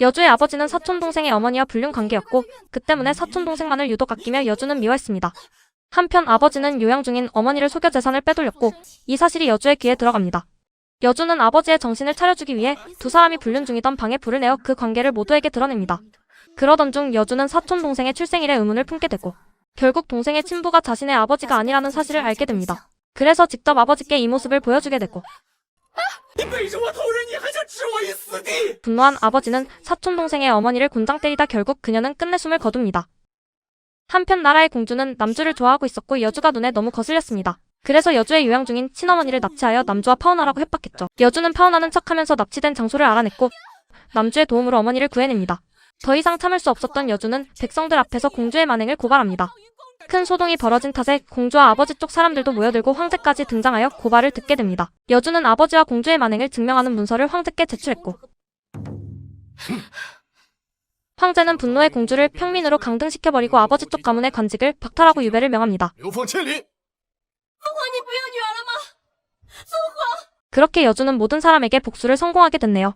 여주의 아버지는 사촌 동생의 어머니와 불륜 관계였고 그 때문에 사촌 동생만을 유독 아끼며 여주는 미워했습니다. 한편 아버지는 요양 중인 어머니를 속여 재산을 빼돌렸고 이 사실이 여주의 귀에 들어갑니다. 여주는 아버지의 정신을 차려주기 위해 두 사람이 불륜 중이던 방에 불을 내어 그 관계를 모두에게 드러냅니다. 그러던 중 여주는 사촌 동생의 출생일에 의문을 품게 되고 결국 동생의 친부가 자신의 아버지가 아니라는 사실을 알게 됩니다. 그래서 직접 아버지께 이 모습을 보여주게 되고 분노한 아버지는 사촌 동생의 어머니를 곤장 때리다 결국 그녀는 끝내 숨을 거둡니다. 한편 나라의 공주는 남주를 좋아하고 있었고 여주가 눈에 너무 거슬렸습니다. 그래서 여주의 요양 중인 친어머니를 납치하여 남주와 파혼하라고 협박했죠. 여주는 파혼하는 척하면서 납치된 장소를 알아냈고 남주의 도움으로 어머니를 구해냅니다. 더 이상 참을 수 없었던 여주는 백성들 앞에서 공주의 만행을 고발합니다. 큰 소동이 벌어진 탓에 공주와 아버지 쪽 사람들도 모여들고 황제까지 등장하여 고발을 듣게 됩니다. 여주는 아버지와 공주의 만행을 증명하는 문서를 황제께 제출했고 황제는 분노의 공주를 평민으로 강등시켜버리고 아버지 쪽 가문의 관직을 박탈하고 유배를 명합니다. 그렇게 여주는 모든 사람에게 복수를 성공하게 됐네요.